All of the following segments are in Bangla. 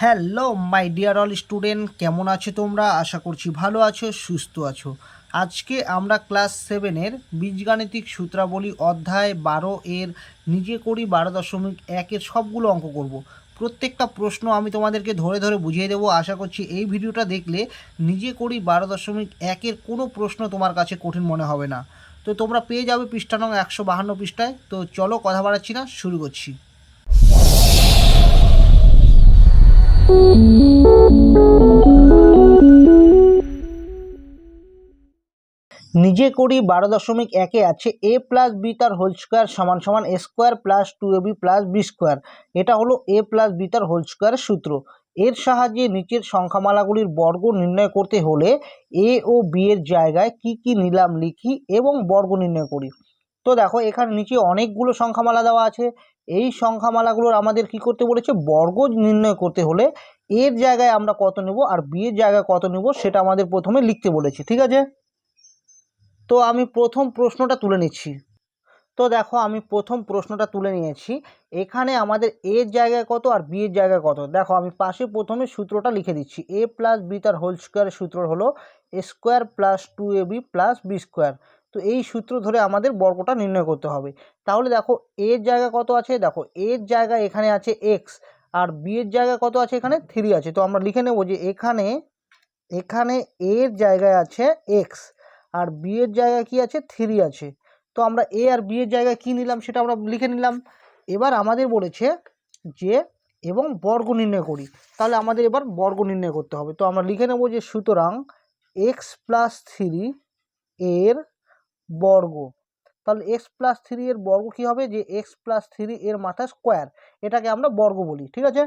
Hello, my dear all student, কেমন আছো তোমরা? আশা করছি ভালো আছো, সুস্থ আছো। আজকে আমরা ক্লাস সেভেনের বীজগাণিতিক সূত্রাবলী অধ্যায় বারো এর নিজে করি বারো দশমিক একের সবগুলো অঙ্ক করব। প্রত্যেকটা প্রশ্ন আমি তোমাদেরকে ধরে ধরে বুঝিয়ে দেবো। আশা করছি এই ভিডিওটা দেখলে নিজে করি বারো দশমিক একের কোনো প্রশ্ন তোমার কাছে কঠিন মনে হবে না। তো তোমরা পেয়ে যাবে পৃষ্ঠা নং একশো বাহান্ন পৃষ্ঠায়। তো চলো কথা বাড়াচ্ছি না, শুরু করছি। নিজে করি বারো দশমিক একে আছে এ প্লাস বি তার হোল স্কোয়ার সমান সমান A square plus two A B plus B square. এটা হলো এ প্লাস বি তার হোল স্কোয়ারের সূত্র। এর সাহায্যে নিচের সংখ্যামালাগুলির বর্গ নির্ণয় করতে হলে এ ও বি এর জায়গায় কি কি নিলাম লিখি এবং বর্গ নির্ণয় করি। তো দেখো, এখানে নিচে অনেকগুলো সংখ্যামালা দেওয়া আছে। এই সংখ্যামালাগুলোর আমাদের কি করতে বলেছে? বর্গ নির্ণয় করতে হলে এর জায়গায় আমরা কত নেব আর বি এর জায়গায় কত নেব সেটা আমাদের প্রথমে লিখতে বলেছে, ঠিক আছে? তো আমি প্রথম প্রশ্নটা তুলে নিচ্ছি। তো দেখো, আমি প্রথম প্রশ্নটা তুলে নিয়েছি। এখানে আমাদের এর জায়গায় কত আর বি এর জায়গায় কত? দেখো, আমি পাশে প্রথমে সূত্রটা লিখে দিচ্ছি। এ প্লাস বি তার হোল স্কোয়ারের সূত্র হলো A square plus two A B plus B square তো এই সূত্র ধরে আমাদের বর্গটা নির্ণয় করতে হবে। তাহলে দেখো এর জায়গা কত আছে? দেখো এর জায়গায় এখানে আছে এক্স আর বি এর জায়গায় কত আছে এখানে? থ্রি আছে। তো আমরা লিখে নেব যে এখানে এখানে এর জায়গায় আছে এক্স আর বি এর জায়গায় কি আছে? থ্রি আছে। তো আমরা এ আর বি এর জায়গায় কী নিলাম সেটা আমরা লিখে নিলাম। এবার আমাদের বলেছে যে, এবং বর্গ নির্ণয় করি। তাহলে আমাদের এবার বর্গ নির্ণয় করতে হবে। তো আমরা লিখে নেব যে সুতরাং এক্স প্লাস থ্রি এর বর্গ। তাহলে এক্স প্লাস থ্রি এর বর্গ কী হবে? যে এক্স প্লাস থ্রি এর মাথা স্কোয়ার এটাকে আমরা বর্গ বলি, ঠিক আছে?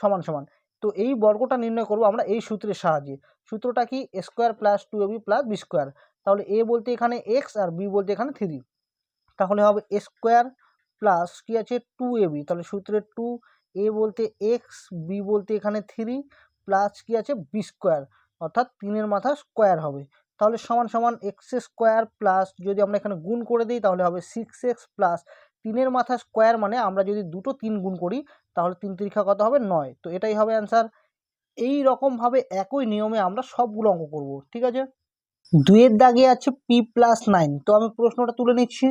সমান সমান। তো এই বর্গটা নির্ণয় করব আমরা এই সূত্রের সাহায্যে। সূত্রটা কি? Square plus two AB plus B square তাহলে এ বলতে এখানে এক্স আর বি বলতে এখানে থ্রি তাহলে হবে এ স্কোয়ার প্লাস কী আছে? টু এ বি তাহলে সূত্রের টু এ বলতে এক্স বি বলতে এখানে থ্রি প্লাস কী আছে? বি স্কোয়ার অর্থাৎ তিনের মাথা স্কোয়ার হবে। তাহলে সমান সমান এক্স স্কোয়ার প্লাস যদি আমরা এখানে গুণ করে দিই তাহলে হবে সিক্স এক্স প্লাস তিনের মাথা স্কোয়ার মানে আমরা যদি দুটো তিন গুণ করি তাহলে তিন তিরিখা কত হবে? নয়। তো এটাই হবে অ্যান্সার এই রকমভাবে একই নিয়মে আমরা সবগুলো অঙ্ক করব, ঠিক আছে? দুইয়ের দাগে আছে পি প্লাস নাইন তো আমি প্রশ্নটা তুলে নিচ্ছি।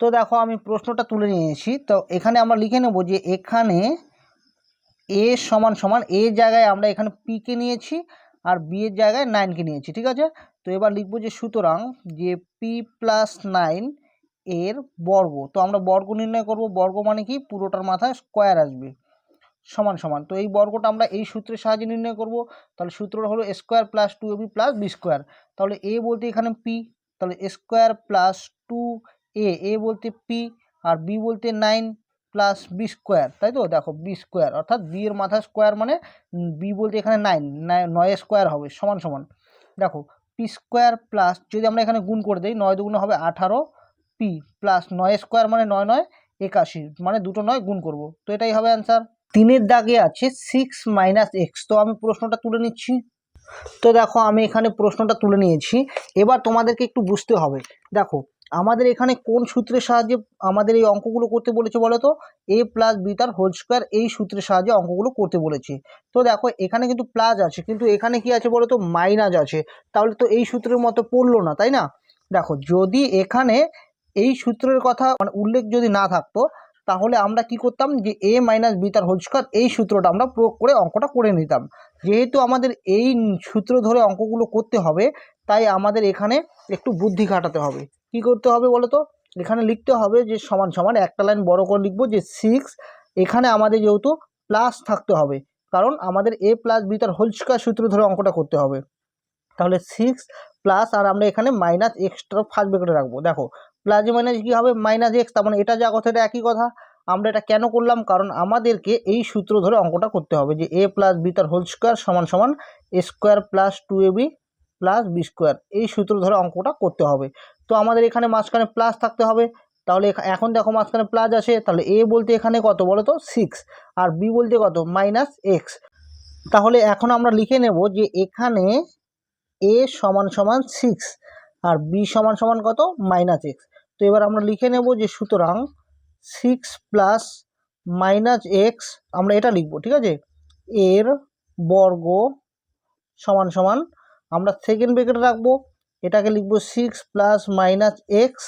তো দেখো আমি প্রশ্নটা তুলে নিয়েছি। তো এখানে আমরা লিখে নেব যে এখানে এ সমান সমান এ জায়গায় আমরা এখানে পিকে নিয়েছি। আর বি এর জায়গায় নাইনকে নিয়েছি, ঠিক আছে? তো এবার লিখব যে সুতরাং যে পি প্লাস নাইন এর বর্গ, তো আমরা বর্গ নির্ণয় করব, বর্গ মানে কি? পুরোটার মাথায় স্কোয়ার আসবে। সমান সমান, তো এই বর্গটা আমরা এই সূত্রের সাহায্যে নির্ণয় করব। তাহলে সূত্রটা হলো square plus two AB plus B square তাহলে এ বলতে এখানে পি তাহলে square plus two A A বলতে পি আর বি বলতে নাইন প্লাস বি স্কোয়ার তাই তো? দেখো বি স্কোয়ার অর্থাৎ বি এর মাথা স্কোয়ার মানে বি বলতে এখানে নাইন নয় স্কোয়ার হবে, সমান সমান। দেখো পি স্কোয়ার প্লাস যদি আমরা এখানে গুণ করে দিই, নয় দুগুণ হবে আঠারো পি প্লাস নয় স্কোয়ার মানে নয় নয়, একাশি মানে দুটো নয় গুণ করব। তো এটাই হবে অ্যান্সার তিনের দাগে আছে সিক্স মাইনাস এক্স তো আমি প্রশ্নটা তুলে নিচ্ছি। তো দেখো, আমি এখানে প্রশ্নটা তুলে নিয়েছি। এবার তোমাদেরকে একটু বুঝতে হবে। দেখো আমাদের এখানে কোন সূত্রের সাহায্যে আমাদের এই অঙ্কগুলো করতে বলেছে বলো তো? এ প্লাস বি তার হোল স্কোয়ার এই সূত্রের সাহায্যে অঙ্কগুলো করতে বলেছে। তো দেখো, এখানে কিন্তু প্লাস আছে, কিন্তু এখানে কি আছে বলো তো? মাইনাস আছে। তাহলে তো এই সূত্রের মতো পড়ল না, তাই না? দেখো, যদি এখানে এই সূত্রের কথা মানে উল্লেখ যদি না থাকতো তাহলে আমরা কি করতাম যে এ মাইনাস বি তার হোল স্কোয়ার এই সূত্রটা আমরা প্রয়োগ করে অঙ্কটা করে নিতাম। যেহেতু আমাদের এই সূত্র ধরে অঙ্কগুলো করতে হবে, তাই আমাদের এখানে একটু বুদ্ধি খাটাতে হবে। কি করতে হবে বলো তো এখানে লিখতে হবে যে সমান সমান একটা লাইন বড় করে লিখব যে সিক্স এখানে আমাদের যেহেতু প্লাস থাকতে হবে, কারণ আমাদের এ প্লাস বি তার হোল স্কোয়ার সূত্র ধরে অঙ্কটা করতে হবে। তাহলে সিক্স প্লাস আর আমরা এখানে মাইনাস এক্সট্রা ফার্স্ট ব্রেকেটে রাখব। দেখো প্লাস মাইনাস কী হবে? মাইনাস এক্স তার মানে এটা যা কথা, এটা একই কথা। আমরা এটা কেন করলাম? কারণ আমাদেরকে এই সূত্র ধরে অঙ্কটা করতে হবে যে এ প্লাস বি তার হোল স্কোয়ার সমান সমান A square plus two A B plus B square এই সূত্র ধরে অঙ্কটা করতে হবে। তো আমাদের এখানে মাঝখানে প্লাস থাকতে হবে। তাহলে এখন দেখো মাঝখানে প্লাস আছে। তাহলে এ বলতে এখানে কত বলো তো সিক্স আর বি বলতে কত? মাইনাস এক্স তাহলে এখন আমরা লিখে নেব যে এখানে এ সমান সমান সিক্স আর বি সমান সমান কত? মাইনাস এক্স তো এবার আমরা লিখে নেব যে সুতরাং সিক্স প্লাস মাইনাস এক্স আমরা এটা লিখব, ঠিক আছে? এর বর্গ সমান সমান আমরা সেকেন্ড ব্রেকেট রাখব, এটাকে লিখব সিক্স প্লাস মাইনাস এক্স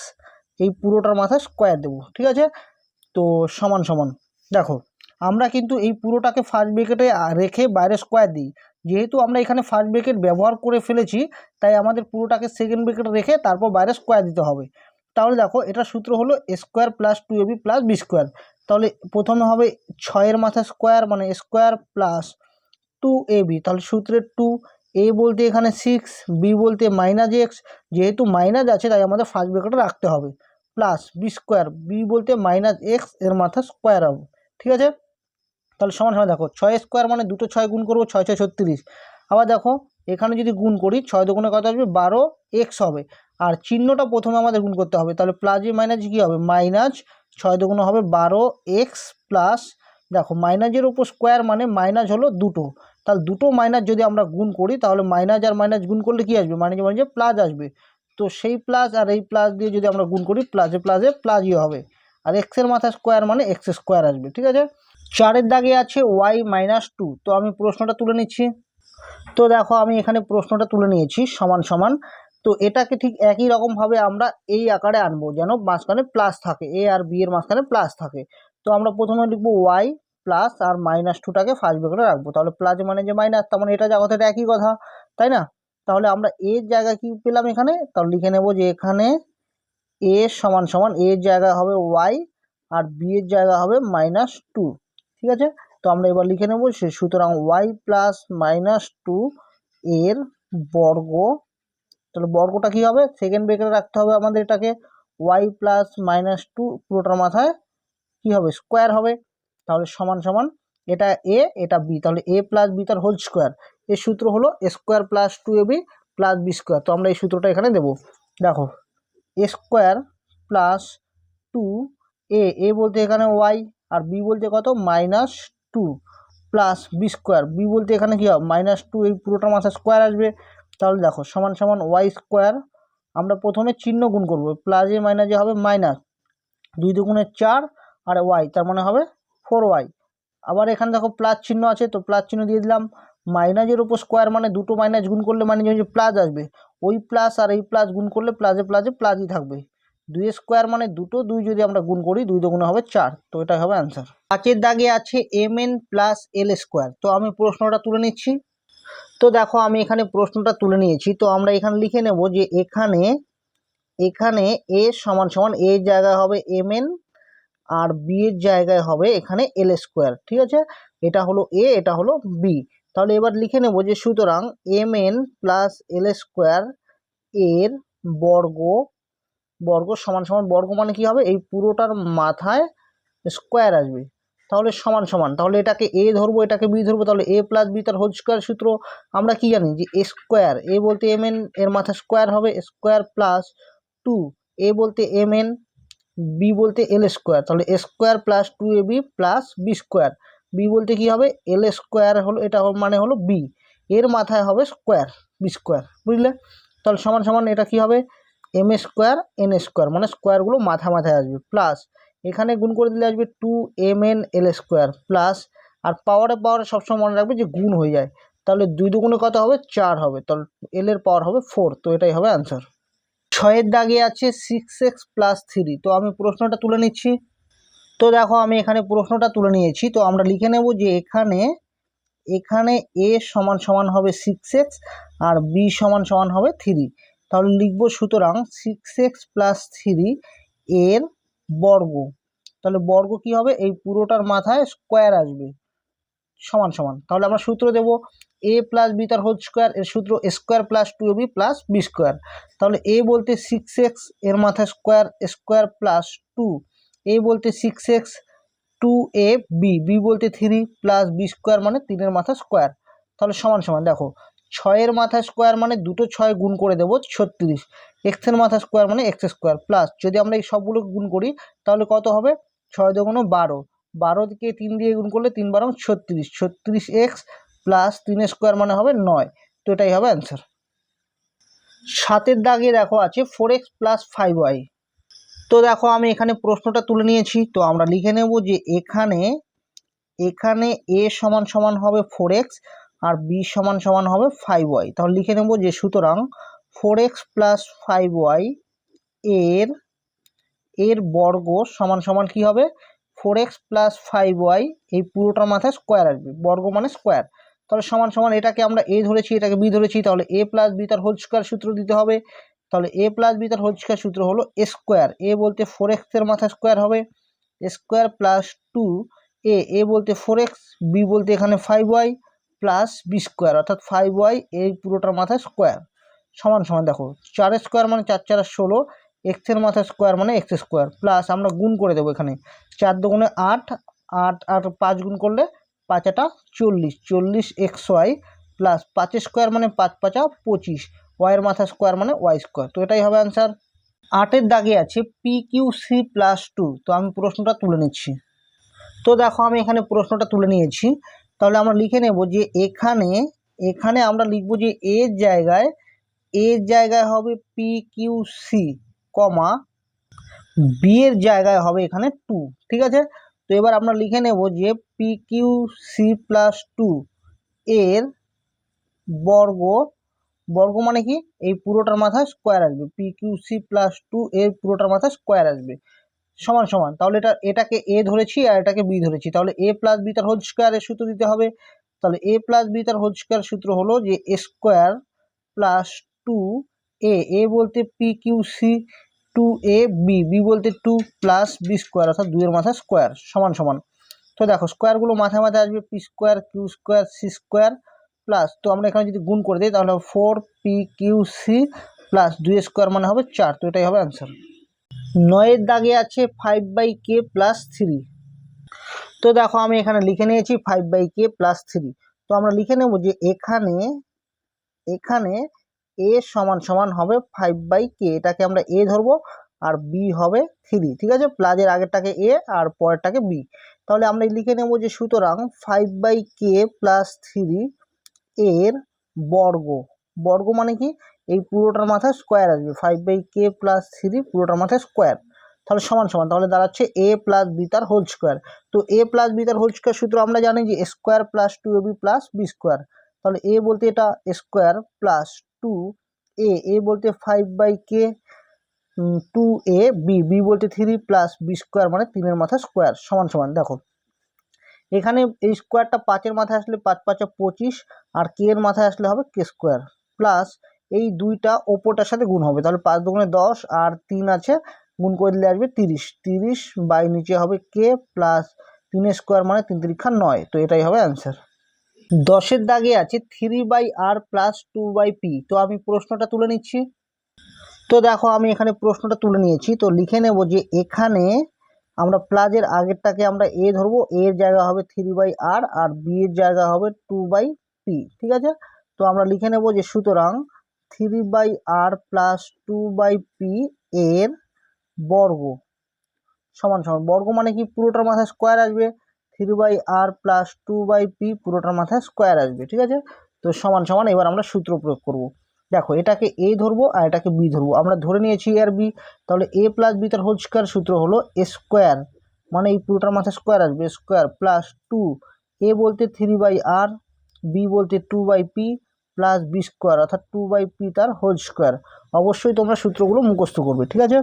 এই পুরোটার মাথায় স্কোয়ার দেবো, ঠিক আছে? তো সমান সমান, দেখো, আমরা কিন্তু এই পুরোটাকে ফার্স্ট ব্রেকেটে রেখে বাইরে স্কোয়ার দিই, যেহেতু আমরা এখানে ফার্স্ট ব্রেকেট ব্যবহার করে ফেলেছি, তাই আমাদের পুরোটাকে সেকেন্ড ব্রেকেটে রেখে তারপর বাইরে স্কোয়ার দিতে হবে। তাহলে দেখো এটা সূত্র হলো square plus two AB plus B square তাহলে প্রথমে হবে ছয়ের মাথা স্কোয়ার মানে square plus two A B তাহলে সূত্রের টু এ বলতে এখানে সিক্স বি বলতে মাইনাস এক্স যেহেতু মাইনাস আছে তাই আমাদের ফার্স্ট ব্রেকেটে রাখতে হবে। প্লাস বি স্কোয়ার বি বলতে মাইনাস এক্সের মাথা স্কোয়ার হবে। ঠিক আছে? তাহলে সমান সমান দেখো, ছয় স্কোয়ার মানে দুটো ছয় গুণ করব, ছয় ছয় ছত্রিশ। আবার দেখো এখানে যদি গুণ করি, ছয় দুগুণে কত আসবে? বারো এক্স হবে। আর চিহ্নটা প্রথমে আমাদের গুণ করতে হবে। তাহলে প্লাসে মাইনাস কী হবে? মাইনাস ছয় দুগুণে হবে বারো এক্স প্লাস দেখো মাইনাসের উপর স্কোয়ার মানে মাইনাস হলো দুটো। তাহলে দুটো মাইনাস যদি আমরা গুণ করি, তাহলে মাইনাস আর মাইনাস গুণ করলে কী আসবে? মাইনাস মাইনাসে প্লাস আসবে। তো সেই প্লাস আর এই প্লাস দিয়ে যদি আমরা গুণ করি প্লাসে প্লাসে প্লাসই হবে। আর এক্সের মাথা স্কোয়ার মানে এক্স স্কোয়ার আসবে। ঠিক আছে? চারের দাগে আছে ওয়াই মাইনাস টু তো আমি প্রশ্নটা তুলে নিচ্ছি। তো দেখো আমি এখানে প্রশ্নটা তুলে নিয়েছি সমান সমান। তো এটাকে ঠিক একই রকমভাবে আমরা এই আকারে আনব, যেন মাঝখানে প্লাস থাকে এ আর বি এর মাঝখানে প্লাস থাকে। তো আমরা প্রথমে লিখব ওয়াই প্লাস আর মাইনাস টুটাকে ফার্স্ট ব্রেকেটে রাখব। তাহলে প্লাস মানে যে মাইনাস তার মানে এটা যা একই কথা, তাই না? তাহলে আমরা এর জায়গা কি পেলাম এখানে? তাহলে লিখে নেব যে এখানে এ সমান সমান এর জায়গা হবে ওয়াই আর বি এর জায়গা হবে মাইনাস টু ঠিক আছে? তো আমরা এবার লিখে নেব সুতরাং ওয়াই প্লাস মাইনাস টু এর বর্গ, তাহলে বর্গটা কী হবে? সেকেন্ড ব্রেকেটে রাখতে হবে আমাদের এটাকে। ওয়াই প্লাস মাইনাস টু পুরোটার মাথায় কী হবে? স্কোয়ার হবে। তাহলে সমান সমান এটা এ এটা বি তাহলে এ প্লাস বি তার হোল স্কোয়ার এর সূত্র হলো square plus two A B plus B square তো আমরা এই সূত্রটা এখানে দেবো। দেখো A square plus two A A বলতে এখানে ওয়াই আর বি বলতে কত? Minus two plus B square B বলতে এখানে কী হবে মাইনাস টু এই পুরোটা মাথা স্কোয়ার আসবে। তাহলে দেখো, সমান সমান ওয়াই স্কোয়ার আমরা প্রথমে চিহ্ন গুণ করব। প্লাসে মাইনাসে হবে মাইনাস দুই দুগুণে চার আর ওয়াই তার মানে হবে ফোর ওয়াই আবার এখানে দেখো প্লাস চিহ্ন আছে, তো প্লাস চিহ্ন দিয়ে দিলাম। মাইনাসের উপর স্কোয়ার মানে দুটো মাইনাস গুণ করলে মানে যে প্লাস আসবে। ওই প্লাস আর এই প্লাস গুণ করলে প্লাসে প্লাসে প্লাসই থাকবে। দুই স্কোয়ার মানে দুটো, দুই যদি আমরা গুণ করি, দুই দুগুণে হবে চার। তো এটাই হবে অ্যান্সার পাঁচের দাগে আছে M N plus L square তো আমি প্রশ্নটা তুলে নিচ্ছি। তো দেখো, আমি এখানে প্রশ্নটা তুলে নিয়েছি। তো আমরা এখানে লিখে নেব যে এখানে এখানে এ সমান সমান এ জায়গায় হবে এম এন আর বি এর জায়গায় হবে এখানে এল স্কোয়ার ঠিক আছে? এটা হলো এ এটা হলো বি তাহলে এবার লিখে নেব যে সুতরাং M N plus L square এর বর্গ বর্গ সমান সমান, বর্গ মানে কি হবে? এই পুরোটার মাথায় স্কোয়ার আসবে। তাহলে সমান সমান, তাহলে এটাকে এ ধরবো, এটাকে বি ধরবো, তাহলে এ প্লাস বি তার হোল স্কোয়ার সূত্র আমরা কি জানি? যে এ স্কোয়ার এ বলতে এম এন এর মাথা স্কোয়ার হবে স্কোয়ার প্লাস টু এ বলতে এম এন বি বলতে এল স্কোয়ার তাহলে A square plus two A B plus B square B বলতে কি হবে? এল স্কোয়ার হলো, এটা মানে হলো বি এর মাথায় হবে স্কোয়ার বি স্কোয়ার বুঝলে? তাহলে সমান সমান এটা কি হবে? এম স্কোয়ার এন স্কোয়ার মানে স্কোয়ারগুলো মাথা মাথায় আসবে প্লাস এখানে গুণ করে দিলে আসবে two M N L square plus আর পাওয়ারে পাওয়ারে সবসময় মনে রাখবে যে গুণ হয়ে যায়, তাহলে দুই দুগুণে কত হবে? চার হবে, তাহলে এল এর পাওয়ার হবে ফোর তো এটাই হবে অ্যান্সার ছয়ের দাগে আছে সিক্স এক্স প্লাস থ্রি তো আমি প্রশ্নটা তুলে নিচ্ছি। তো দেখো, আমি এখানে প্রশ্নটা তুলে নিয়েছি, তো আমরা লিখে নেব যে এখানে এখানে এ সমান সমান হবে সিক্স এক্স আর বি সমান সমান হবে থ্রি তাহলে লিখব সুতরাং সিক্স এক্স প্লাস থ্রি এর বর্গ। তাহলে বর্গ কি হবে? এই পুরোটার মাথায় স্কোয়ার আসবে। সমান সমান। তাহলে আমরা সূত্র দেব এ প্লাস বি তার হোল স্কোয়ার এর সূত্র square plus two B plus B square তাহলে এ বলতে সিক্স এক্সের মাথায় square square plus two A বলতে six X two A B B বলতে থ্রি প্লাস বি স্কোয়ার মানে তিনের মাথা স্কোয়ার তাহলে সমান সমান। দেখো ছয়ের মাথা স্কোয়ার মানে দুটো ছয় গুণ করে দেবো ছত্রিশ। এক্সের মাথা স্কোয়ার মানে এক্স স্কোয়ার প্লাস যদি আমরা এই সবগুলো গুণ করি, তাহলে কত হবে? ছয় দুগুণ বারো। বারো দিকে তিন দিয়ে গুণ করলে তিন বারো, ছত্রিশ। ছত্রিশ এক্স প্লাস তিন স্কোয়ার মানে হবে নয়। তো এটাই হবে অ্যান্সার সাতের দাগে দেখো আছে four X plus five Y তো দেখো আমি এখানে প্রশ্নটা তুলে নিয়েছি। তো আমরা লিখে নেব যে এখানে এখানে এ সমান সমান হবে ফোর এক্স আর বি সমান সমান হবে ফাইভ ওয়াই তাহলে লিখে নেব যে সুতরাং four X plus five Y এর এর বর্গ সমান সমান কি হবে? Four X plus five Y এই পুরোটার মাথায় স্কোয়ার আসবে। বর্গ মানে স্কোয়ার তাহলে সমান সমান এটাকে আমরা এ ধরেছি, এটাকে বি ধরেছি, তাহলে এ প্লাস বি তার হোল স্কোয়ার সূত্র দিতে হবে। তাহলে এ প্লাস বি তার হোল স্কোয়ার সূত্র হলো এ স্কোয়ার এ বলতে ফোর এক্সের মাথায় স্কোয়ার হবে। Square plus two A A বলতে ফোর এক্স বি বলতে এখানে five Y plus B square অর্থাৎ ফাইভ ওয়াই এই পুরোটার মাথায় স্কোয়ার সমান সমান, দেখো, চার স্কোয়ার মানে চার চার, ষোলো এক্সের মাথায় স্কোয়ার মানে এক্স স্কোয়ার প্লাস আমরা গুণ করে দেবো এখানে, চার দুগুণে আট আট আর পাঁচ গুণ করলে পাঁচ আটা চল্লিশ। চল্লিশ এক্স ওয়াই প্লাস পাঁচ স্কোয়ার মানে পাঁচ, পাঁচা পঁচিশ। ওয়াইয়ের মাথা স্কোয়ার মানে ওয়াই স্কোয়ার তো এটাই হবে অ্যান্সার আটের দাগে আছে P Q C plus two তো আমি প্রশ্নটা তুলে নিচ্ছি। তো দেখো, আমি এখানে প্রশ্নটা তুলে নিয়েছি। তাহলে আমরা লিখে নেব যে এখানে এখানে আমরা লিখব যে এর জায়গায় এর জায়গায় হবে P Q C comma B এর জায়গায় হবে এখানে টু ঠিক আছে? তো এবার আমরা লিখে নেব যে P Q C plus two এর বর্গ বর্গ মানে কি? এই পুরোটার মাথায় স্কোয়ার আসবে। P Q C plus two এর পুরোটার মাথায় স্কোয়ার আসবে। সমান সমান। তাহলে এটা, এটাকে এ ধরেছি আর এটাকে বি ধরেছি। তাহলে এ প্লাস বি তার হোল স্কোয়ারের সূত্র দিতে হবে। তাহলে এ প্লাস বি তার হোল স্কোয়ার সূত্র হলো যে A square plus two A A বলতে P Q C two A B B বলতে টু প্লাস বি স্কোয়ার অর্থাৎ দুইয়ের মাথা স্কোয়ার সমান সমান। তো দেখো স্কোয়ারগুলো মাথায় মাথায় আসবে P square Q square C square plus তো আমরা এখানে যদি গুণ করে দিই, তাহলে four P Q C plus দুই স্কোয়ার মানে হবে চার। তো এটাই হবে অ্যান্সার নয়ের দাগে আছে five by K plus three তো দেখো, আমি এখানে লিখে নিয়েছি five by K plus three তো আমরা লিখে নেব যে এখানে এখানে এ সমান সমান হবে ফাইভ বাই কে এটাকে আমরা এ ধরবো, আর বি হবে থ্রি ঠিক আছে? প্লাজের আগেরটাকে এ আর পরেরটাকে বি তাহলে আমরা লিখে নেব যে সুতরাং five by K plus three এর বর্গ। বর্গ মানে কি? এই পুরোটার মাথায় স্কোয়ার আসবে। Five by K plus three পুরোটার মাথায় স্কোয়ার তাহলে সমান সমান, তাহলে দাঁড়াচ্ছে এ প্লাস বি তার হোল স্কোয়ার তো এ প্লাস বি তার হোল স্কোয়ার সূত্র আমরা জানি যে square plus two A B plus B square তাহলে এ বলতে এটা square plus two A A বলতে five by K two A B B বলতে থ্রি প্লাস বি স্কোয়ার মানে তিনের মাথা স্কোয়ার সমান সমান, দেখো। এখানে এই স্কোয়ারটা পাঁচের মাথায় আসলে পাঁচ পাঁচা পঁচিশ, আর কে এর মাথায় আসলে হবে কে স্কোয়ার প্লাস এই দুইটা ওপোটার সাথে গুণ হবে। তাহলে পাঁচ দুগুণে দশ আর তিন আছে, গুণ করে দিলে আসবে তিরিশ। তিরিশ বাই নিচে হবে কে প্লাস তিনের স্কোয়ার মানে তিন তিরিক্ষা নয়। তো এটাই হবে অ্যান্সার দশের দাগে আছে three by R plus two by P তো আমি প্রশ্নটা তুলে নিচ্ছি। তো দেখো, আমি এখানে প্রশ্নটা তুলে নিয়েছি। তো লিখে নেব যে এখানে আমরা প্লাজের আগেরটাকে আমরা এ ধরবো। এর জায়গা হবে থ্রি বাই আর আর বি এর জায়গা হবে টু বাই পি ঠিক আছে? তো আমরা লিখে নেব যে সুতরাং three by R plus two by P এর বর্গ। সমান সমান। বর্গ মানে কি? পুরোটার মাথায় স্কোয়ার আসবে। Three by R plus two by P পুরোটার মাথায় স্কোয়ার আসবে, ঠিক আছে? তো সমান সমান এবার আমরা সূত্র প্রয়োগ করব। দেখো, এটাকে এ ধরবো আর এটাকে বি ধরবো। আমরা ধরে নিয়েছি আর বি। তাহলে এ প্লাস বি তার হোল স্কোয়ার সূত্র হলো এ স্কোয়ার। মানে এই পুরোটার মাথায় স্কোয়ার আসবে, স্কোয়ার প্লাস টু। এ বলতে থ্রি বাই আর, বি বলতে two by P plus B square অর্থাৎ টু বাই পি তার হোল স্কোয়ার অবশ্যই তোমরা সূত্রগুলো মুখস্থ করবে, ঠিক আছে?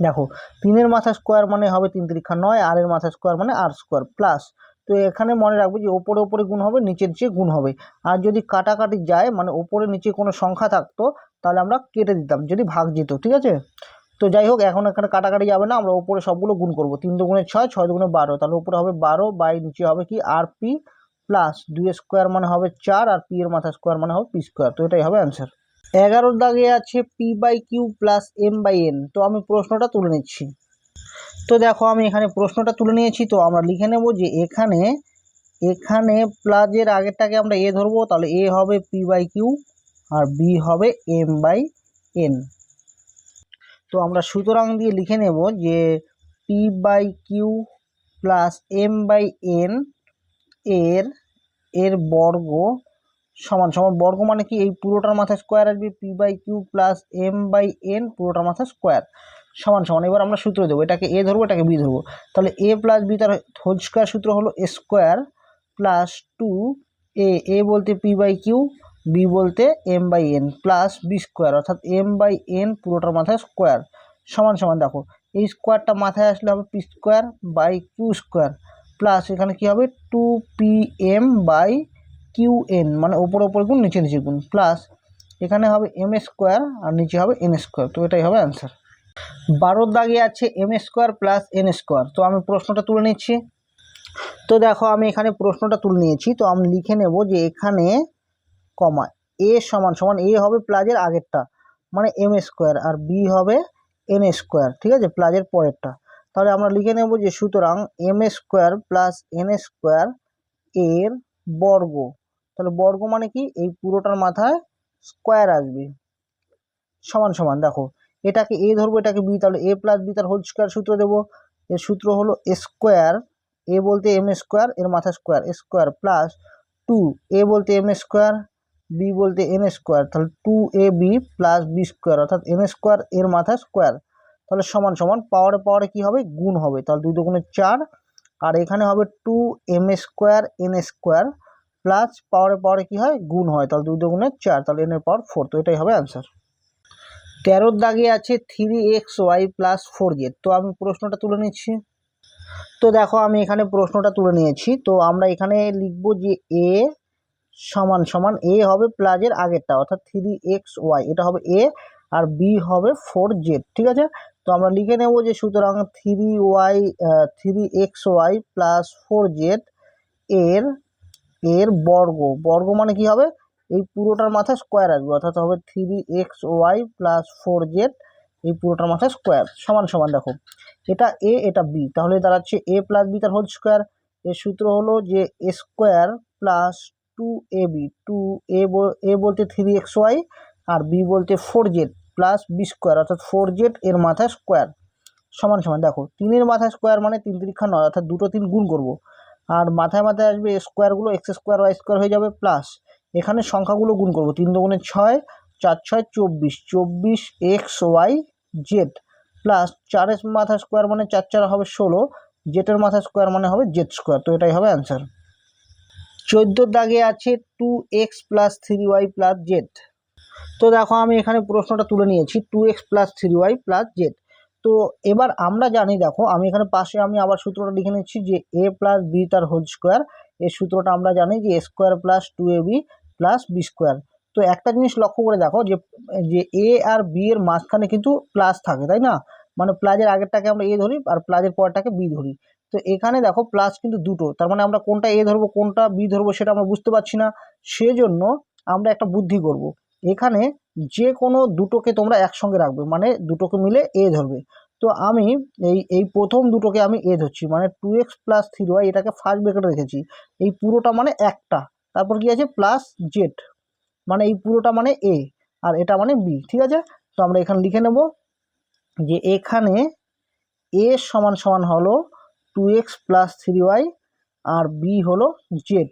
দেখো, তিনের মাথা স্কোয়ার মানে হবে তিন তিরিক্ষা নয় আর এর মাথা স্কোয়ার মানে আর স্কোয়ার প্লাস তো এখানে মনে রাখব যে ওপরে ওপরে গুণ হবে, নিচের নিচে গুণ হবে। আর যদি কাটাকাটি যায় মানে ওপরে নিচে কোনো সংখ্যা থাকতো, তাহলে আমরা কেটে দিতাম, যদি ভাগ যেত, ঠিক আছে? তো যাই হোক, এখন এখানে কাটাকাটি যাবে না, আমরা ওপরে সবগুলো গুণ করব। তিন দুগুণে ছয় ছয় দুগুণে বারো, তাহলে উপরে হবে বারো, বাই নিচে হবে কি আর পি প্লাস দুই স্কোয়ার মানে হবে চার আর পি এর মাথা স্কোয়ার মানে হবে পি স্কোয়ার, তো এটাই হবে অ্যান্সার এগারোর দাগে আছে P by Q plus M by N, তো আমি প্রশ্নটা তুলে নিচ্ছি। তো দেখো, আমি এখানে প্রশ্নটা তুলে নিয়েছি, তো আমরা লিখে নেব যে এখানে এখানে প্লাজের আগেরটাকে আমরা এ ধরবো, তাহলে এ হবে পি বাই কিউ আর বি হবে এম বাই এন। তো আমরা সুতরাং দিয়ে লিখে নেব যে P by Q plus M by N এর এর বর্গ সমান সমান বর্গ মানে কি? এই পুরোটার মাথায় স্কোয়ার আসবে P by Q plus M by N পুরোটার মাথায় স্কোয়ার সমান সমান। এবার আমরা সূত্র দেবো এটাকে এ ধরবো, এটাকে বি ধরবো। তাহলে এ প্লাস বি তার হোল স্কোয়ার সূত্র হলো A square plus two A A বলতে পি বাই কিউ বি বলতে M by N plus B square অর্থাৎ এম বাই এন পুরোটার মাথায় স্কোয়ার সমান সমান। দেখো, এই স্কোয়ারটা মাথায় আসলে হবে P square by Q square plus এখানে কী হবে? Two P M by Q N মানে ওপর ওপর গুণ, নিচে নিচে গুণ। প্লাস এখানে হবে এম স্কোয়ার আর নিচে হবে এন স্কোয়ার তো এটাই হবে অ্যান্সার বারোর দাগে আছে M square plus N square তো আমি প্রশ্নটা তুলে নিচ্ছি। তো দেখো, আমি এখানে প্রশ্নটা তুলে নিয়েছি। তো আমি লিখে নেব যে এখানে কমা এ সমান সমান এ হবে প্লাজের আগেরটা। মানে এম স্কোয়ার আর বি হবে এন স্কোয়ার ঠিক আছে? প্লাজের পরেরটা। তাহলে আমরা লিখে নেব যে সুতরাং M square plus N square এর বর্গ। তাহলে বর্গ মানে কি? এই পুরোটার মাথায় স্কোয়ার আসবে। সমান সমান, দেখো। এটাকে এ ধরবো, এটাকে বি তাহলে এ প্লাস বি তার হোল স্কোয়ার সূত্র দেবো। এর সূত্র হলো স্কোয়ার এ বলতে এম স্কোয়ার এর মাথা square square plus two A বলতে এম স্কোয়ার বি বলতে এন স্কোয়ার তাহলে two A B plus B square অর্থাৎ এন স্কোয়ার এর মাথা স্কোয়ার তাহলে সমান সমান পাওয়ারে পাওয়ারে কী হবে? গুণ হবে। তাহলে দুই দুগুণে চার, আর এখানে হবে two M square N square plus পাওয়ারে পাওয়ারে কী হয়? গুণ হয়। তাহলে দুই দুগুণে চার, তাহলে এনের পাওয়ার ফোর তো এটাই হবে অ্যান্সার তেরোর দাগে আছে three X Y plus four Z তো আমি প্রশ্নটা তুলে নিচ্ছি। তো দেখো, আমি এখানে প্রশ্নটা তুলে নিয়েছি। তো আমরা এখানে লিখব যে এ সমান সমান এ হবে প্লাজের আগেরটা, অর্থাৎ থ্রি এক্স ওয়াই এটা হবে এ আর বি হবে ফোর জেড ঠিক আছে? তো আমরা লিখে নেব যে সুতরাং three Y three X Y plus four Z এর এর বর্গ। বর্গ মানে কি হবে? এই পুরোটার মাথায় স্কোয়ার আসবে, অর্থাৎ হবে three X Y plus four Z এই পুরোটার মাথায় স্কোয়ার সমান সমান দেখো। এটা এ এটা বি তাহলে দাঁড়াচ্ছে এ প্লাস বি তার হোল স্কোয়ার এর সূত্র হলো যে A square plus two A B two A বলতে থ্রি এক্স ওয়াই আর বি বলতে four Z. Plus B square অর্থাৎ ফোর জেড এর মাথায় স্কোয়ার সমান সমান, দেখো, তিনের মাথায় স্কোয়ার মানে তিন তিরিক্ষা নয়, অর্থাৎ দুটো তিন গুণ করব। আর মাথায় মাথায় আসবে স্কোয়ারগুলো এক্স স্কোয়ার ওয়াই স্কোয়ার হয়ে যাবে প্লাস এখানে সংখ্যাগুলো গুণ করব, তিন দুগুণে ছয়, চার ছয়, চব্বিশ চব্বিশ এক্স ওয়াই জেড প্লাস চারের মাথা স্কোয়ার মানে চার চার হবে ষোলো জেটের মাথা স্কোয়ার মানে হবে জেড স্কোয়ার তো এটাই হবে অ্যান্সার চোদ্দোর দাগে আছে two X plus three Y plus Z তো দেখো আমি এখানে প্রশ্নটা তুলে নিয়েছি two X plus three Y plus Z তো এবার আমরা জানি দেখো, আমি এখানে পাশে আমি আবার সূত্রটা লিখে নিচ্ছি যে এ প্লাস বি তার হোল স্কোয়ার এই সূত্রটা আমরা জানি যে A square plus two A B plus B square তো একটা জিনিস লক্ষ্য করে দেখো যে যে এ আর বি এর মাঝখানে কিন্তু প্লাস থাকে, তাই না? মানে প্লাজের আগেরটাকে আমরা এ ধরি আর প্লাজের পরটাকে বি ধরি। তো এখানে দেখো প্লাস কিন্তু দুটো, তার মানে আমরা কোনটা এ ধরবো, কোনটা বি ধরবো সেটা আমরা বুঝতে পারছি না। সেজন্য আমরা একটা বুদ্ধি করব। এখানে যে কোনো দুটোকে তোমরা একসঙ্গে রাখবে মানে দুটোকে মিলে এ ধরবে। তো আমি এই এই প্রথম দুটোকে আমি এ ধরছি মানে two X plus three Y এটাকে ফার্স্ট ব্রেকেটে রেখেছি। এই পুরোটা মানে একটা, তারপর কি আছে? প্লাস জেড মানে এই পুরোটা মানে এ আর এটা মানে বি ঠিক আছে? তো আমরা এখানে লিখে নেব যে এখানে এ সমান সমান হলো two X plus three Y আর বি হলো জেড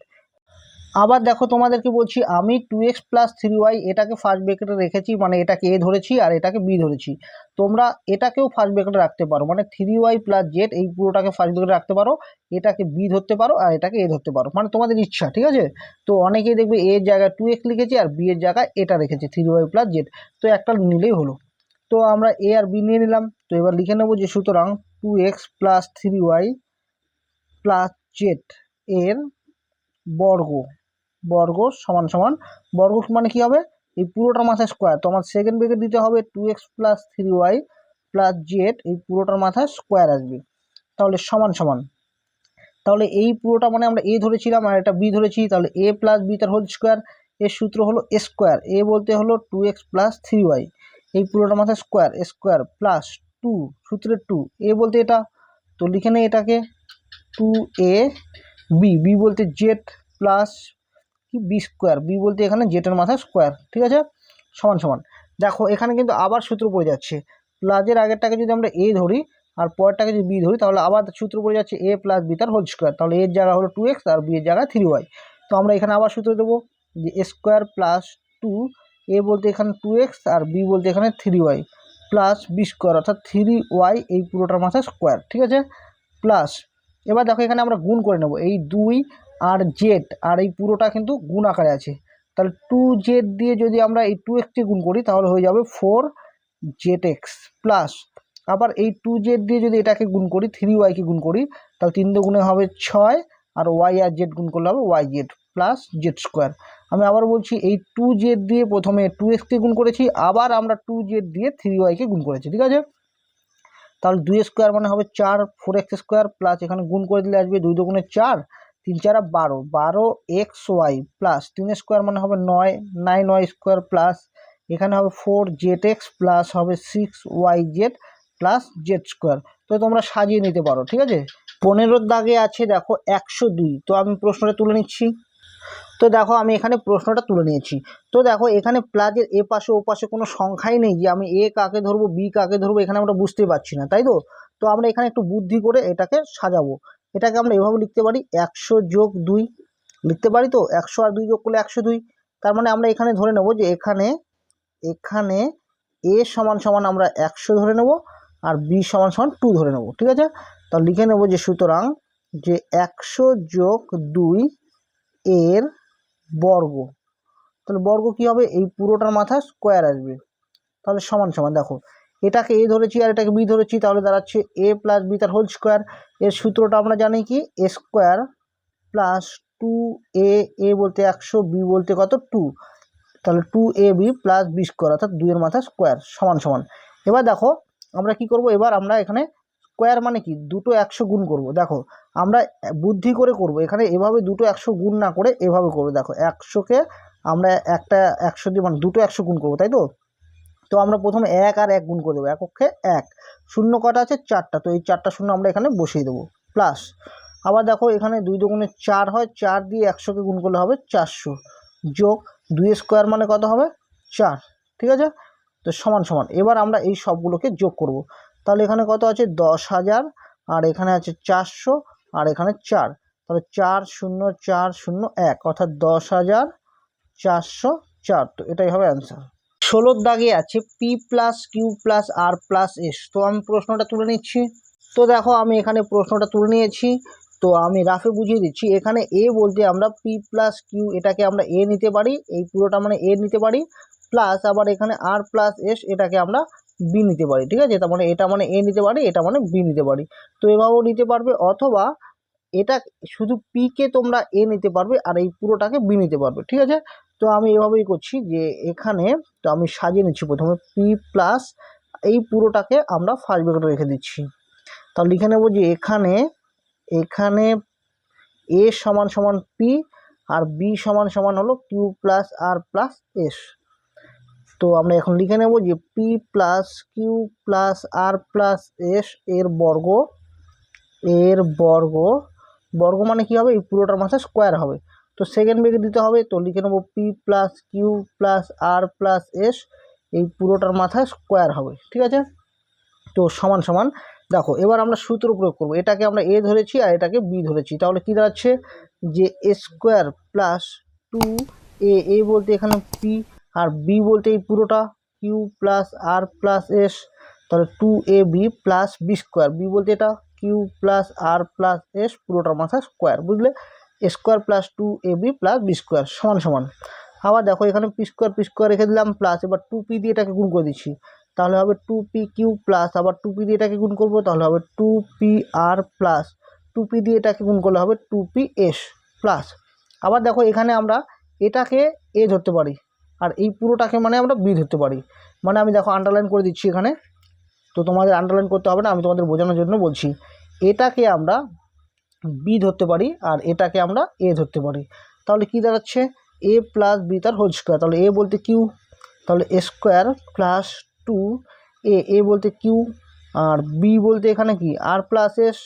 আবার দেখো তোমাদেরকে বলছি, আমি two X plus three Y এটাকে ফার্স্ট ব্রেকেটে রেখেছি মানে এটাকে এ ধরেছি আর এটাকে বি ধরেছি। তোমরা এটাকেও ফার্স্ট ব্রেকেটে রাখতে পারো মানে থ্রি ওয়াই প্লাস জেড এই পুরোটাকে ফার্স্ট ব্রেকেটে রাখতে পারো, এটাকে বি ধরতে পারো আর এটাকে এ ধরতে পারো মানে তোমাদের ইচ্ছা, ঠিক আছে? তো অনেকেই দেখবে এর জায়গায় টু এক্স লিখেছি আর বি এর জায়গায় এটা রেখেছে থ্রি ওয়াই প্লাস জেড তো একটা নিলেই হলো। তো আমরা এ আর বি নিয়ে নিলাম, তো এবার লিখে নেব যে সুতরাং two X plus three Y plus Z এর বর্গ। বর্গ সমান সমান, বর্গ মানে কী হবে? এই পুরোটার মাথায় স্কোয়ার তো আমার সেকেন্ড ব্রেকেট দিতে হবে two X plus three Y plus Z এই পুরোটার মাথায় স্কোয়ার আসবে। তাহলে সমান সমান। তাহলে এই পুরোটা মানে আমরা এ ধরেছিলাম আর এটা বি ধরেছি, তাহলে এ প্লাস বি তার হোল স্কোয়ার এর সূত্র হলো স্কোয়ার এ বলতে হলো two X plus three Y এই পুরোটা মাথায় স্কোয়ার স্কোয়ার প্লাস টু সূত্রের টু এ বলতে এটা, তো লিখে নেই এটাকে টু এ বি বি বলতে জেড প্লাস কি? বি স্কোয়ার বি বলতে এখানে জেটের মাথায় স্কোয়ার ঠিক আছে? সমান সমান। দেখো, এখানে কিন্তু আবার সূত্র পড়ে যাচ্ছে। প্লাজের আগেরটাকে যদি আমরা এ ধরি, আর পরেরটাকে যদি বি ধরি, তাহলে আবার সূত্র পড়ে যাচ্ছে এ প্লাস বি তার হোল স্কোয়ার তাহলে এর জায়গা হলো টু এক্স আর বি এর জায়গা থ্রি ওয়াই তো আমরা এখানে আবার সূত্র দেবো যে A square plus two A বলতে এখানে টু এক্স আর বি বলতে এখানে three Y plus B square অর্থাৎ থ্রি ওয়াই এই পুরোটার মাথায় স্কোয়ার ঠিক আছে? প্লাস এবার দেখো এখানে আমরা গুণ করে নেব। এই দুই আর জেড, আর এই পুরোটা কিন্তু গুণ আকারে আছে। তাহলে টু জেড দিয়ে যদি আমরা এই টু এক্সকে গুণ করি, তাহলে হয়ে যাবে ফোর জেড এক্স প্লাস আবার এই টু জেড দিয়ে যদি এটাকে গুণ করি থ্রি ওয়াইকে গুণ করি, তাহলে তিন গুণে হবে ছয়, আর ওয়াই আর জেড গুণ করলে হবে Y Z plus Z square আমি আবার বলছি, এই টু জেড দিয়ে প্রথমে টু এক্সকে গুণ করেছি, আবার আমরা টু জেড দিয়ে থ্রি ওয়াইকে গুণ করেছি, ঠিক আছে? তাহলে দুই স্কোয়ার মানে হবে চার ফোর এক্স স্কোয়ার প্লাস এখানে গুণ করে দিলে আসবে দুই দুগুণে চার তিন চারা বারো বারো এক্স ওয়াই প্লাস তিন স্কোয়ার মানে হবে নয়, নাইন ওয়াই স্কোয়ার প্লাস এখানে হবে ফোর জেড এক্স প্লাস হবে six Y Z plus Z square. তো তোমরা সাজিয়ে নিতে পারো, ঠিক আছে? পনেরোর দাগে আছে দেখো একশো দুই, তো আমি প্রশ্নটা তুলে নিচ্ছি। তো দেখো আমি এখানে প্রশ্নটা তুলে নিয়েছি। তো দেখো এখানে প্লাজের এ পাশে ও পাশে কোনো সংখ্যাই নেই যে আমি এ কাকে ধরবো, বি কাকে ধরবো, এখানে আমরা বুঝতেই পারছি না, তাই তো? তো আমরা এখানে একটু বুদ্ধি করে এটাকে সাজাবো। এটাকে আমরা এভাবে লিখতে পারি একশো যোগ দুই। লিখতে পারি তো? একশো আর দুই যোগ করলে একশো দুই। তার মানে আমরা এখানে ধরে নেব যে এখানে এখানে এ সমান সমান আমরা একশো ধরে নেব আর বি সমান সমান টু ধরে নেব, ঠিক আছে? তাহলে লিখে নেব যে সুতরাং যে একশো যোগ দুই এর বর্গ, তাহলে বর্গ কী হবে? এই পুরোটার মাথা স্কোয়ার আসবে। তাহলে সমান সমান দেখো এটাকে এ ধরেছি আর এটাকে বি ধরেছি, তাহলে দাঁড়াচ্ছে এ প্লাস বি তার হোল স্কোয়ার এর সূত্রটা আমরা জানি কি? A square plus two A A বলতে একশো বি বলতে কত? টু তাহলে two A B plus B square অর্থাৎ দুইয়ের মাথা স্কোয়ার সমান সমান। এবার দেখো, আমরা কি করব? এবার আমরা এখানে স্কোয়ার মানে কি? দুটো একশো গুণ করব। দেখো, আমরা বুদ্ধি করে করব। এখানে এভাবে দুটো একশো গুণ না করে এভাবে করব। দেখো, একশোকে আমরা একটা একশো দিয়ে মানে দুটো একশো গুণ করব, তাই তো? তো আমরা প্রথমে এক আর এক গুণ করে দেবো, এককে এক। শূন্য কটা আছে? চারটা। তো এই চারটা শূন্য আমরা এখানে বসিয়ে দেবো। প্লাস, আবার দেখো এখানে দুই দুগুণে চার হয়, চার দিয়ে একশোকে গুণ করলে হবে চারশো। যোগ দুই স্কোয়ার মানে কত হবে? চার। ঠিক আছে? তো সমান সমান। এবার আমরা এই সবগুলোকে যোগ করব। তাহলে এখানে কত আছে? দশ হাজার। আর এখানে আছে চারশো। আর এখানে চার। তাহলে চার শূন্য চার শূন্য, এক। অর্থাৎ দশ হাজার চারশো চার। তো এটাই হবে অ্যান্সার ষোলোর দাগে আছে P plus Q plus R plus S তো আমি প্রশ্নটা তুলে নিচ্ছি। তো দেখো, আমি এখানে প্রশ্নটা তুলে নিয়েছি। তো আমি রাফে বুঝিয়ে দিচ্ছি, এখানে এ বলতে আমরা পি প্লাস কিউ এটাকে আমরা এ নিতে পারি, এই পুরোটা মানে এ নিতে পারি প্লাস আবার এখানে আর প্লাস এস এটাকে আমরা বি নিতে পারি, ঠিক আছে? তার মানে এটা মানে এ নিতে পারি, এটা মানে বি নিতে পারি। তো এভাবেও নিতে পারবে, অথবা এটা শুধু পিকে তোমরা এ নিতে পারবে, আর এই পুরোটাকে বি নিতে পারবে, ঠিক আছে? তো আমি এভাবেই করছি যে এখানে তো আমি সাজিয়ে নিচ্ছি প্রথমে পি প্লাস এই পুরোটাকে আমরা ফার্স্ট ব্র্যাকেটে রেখে দিচ্ছি। তাহলে লিখে নেব যে এখানে এখানে এ সমান সমান পি আর বি সমান সমান হলো Q plus R plus S তো আমরা এখন লিখে নেব যে P plus Q plus R plus S এর বর্গ এর বর্গ বর্গ মানে কী হবে? এই পুরোটার মাথায় স্কোয়ার হবে। তো সেকেন্ড ব্রেকে দিতে হবে, তো লিখে নেব P plus Q plus R plus S এই পুরোটার মাথায় স্কোয়ার হবে, ঠিক আছে? তো সমান সমান, দেখো, এবার আমরা সূত্র প্রয়োগ করব, এটাকে আমরা এ ধরেছি আর এটাকে বি ধরেছি, তাহলে কী দাঁড়াচ্ছে? যে A square plus two A A বলতে এখানে পি আর বি বলতে এই পুরোটা Q plus R plus S তাহলে two A B plus B square B বলতে এটা Q plus R plus S পুরোটার মাথায় স্কোয়ার বুঝলে? Square plus two A B plus B square সমান সমান। আবার দেখো এখানে পি স্কোয়ার পি স্কোয়ার রেখে দিলাম প্লাস এবার টু পি দিয়ে এটাকে গুণ করে দিচ্ছি। তাহলে হবে টু পি কিউ প্লাস আবার টু পি দিয়ে এটাকে গুণ করব, তাহলে হবে two P R plus two P দিয়ে এটাকে গুণ করলে হবে টু পি এস প্লাস আবার দেখো এখানে আমরা এটাকে এ ধরতে পারি, আর এই পুরোটাকে মানে আমরা বি ধরতে পারি। মানে আমি দেখো আন্ডারলাইন করে দিচ্ছি এখানে। তো তোমাদের আন্ডারলাইন করতে হবে না, আমি তোমাদের বোঝানোর জন্য বলছি। এটাকে আমরা বি ধরতে পারি আর এটাকে আমরা এ ধরতে পারি। তাহলে কী দাঁড়াচ্ছে এ প্লাস বি তার হোল স্কোয়ার তাহলে এ বলতে কিউ তাহলে A square plus two A A বলতে কিউ আর বি বলতে এখানে কি? আর প্লাস এস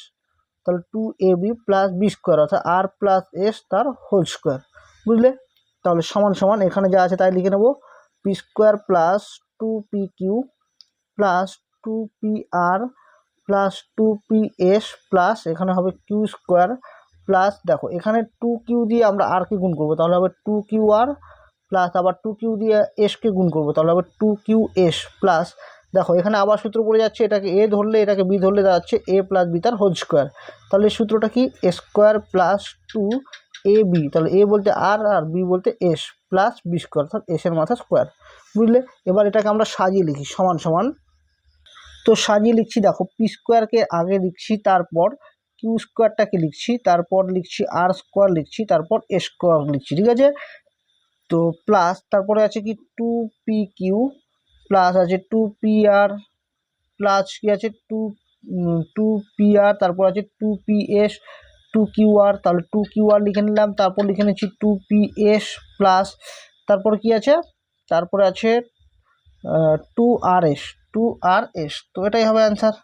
তাহলে two A B plus B square অর্থাৎ আর প্লাস এস তার হোল স্কোয়ার বুঝলে? তাহলে সমান সমান এখানে যা আছে তাই লিখে নেব। P square plus two P Q plus two P R plus two P S plus এখানে হবে কিউ স্কোয়ার প্লাস দেখো, এখানে টু কিউ দিয়ে আমরা আরকে গুণ করব, তাহলে হবে টু কিউ আর প্লাস আবার টু কিউ দিয়ে এসকে গুণ করব, তাহলে হবে টু কিউ এস প্লাস দেখো, এখানে আবার সূত্র পড়ে যাচ্ছে, এটাকে এ ধরলে, এটাকে বি ধরলে, দাঁড়াচ্ছে এ প্লাস বি তার হোল স্কোয়ার তাহলে সূত্রটা কি? Square plus two A B তাহলে এ বলতে আর আর বি বলতে এস প্লাস বি স্কোয়ার অর্থাৎ এসের মাথা স্কোয়ার বুঝলে? এবার এটাকে আমরা সাজিয়ে লিখি, সমান সমান তো সাজিয়ে লিখছি, দেখো পি স্কোয়ারকে আগে লিখছি, তারপর কিউ স্কোয়ারটাকে লিখছি, তারপর লিখছি আর স্কোয়ার লিখছি, তারপর এ স্কোয়ার লিখছি, ঠিক আছে? তো প্লাস তারপরে আছে কি? টু পি কিউ প্লাস আছে টু পি আর প্লাস কি আছে? টু টু পি আর তারপর আছে two P S two Q R তাহলে টু কিউ আর লিখে নিলাম, তারপর লিখে নিচ্ছি টু পি এস প্লাস তারপর কি আছে? তারপরে আছে two R S two R S তো এটাই হবে অ্যান্সার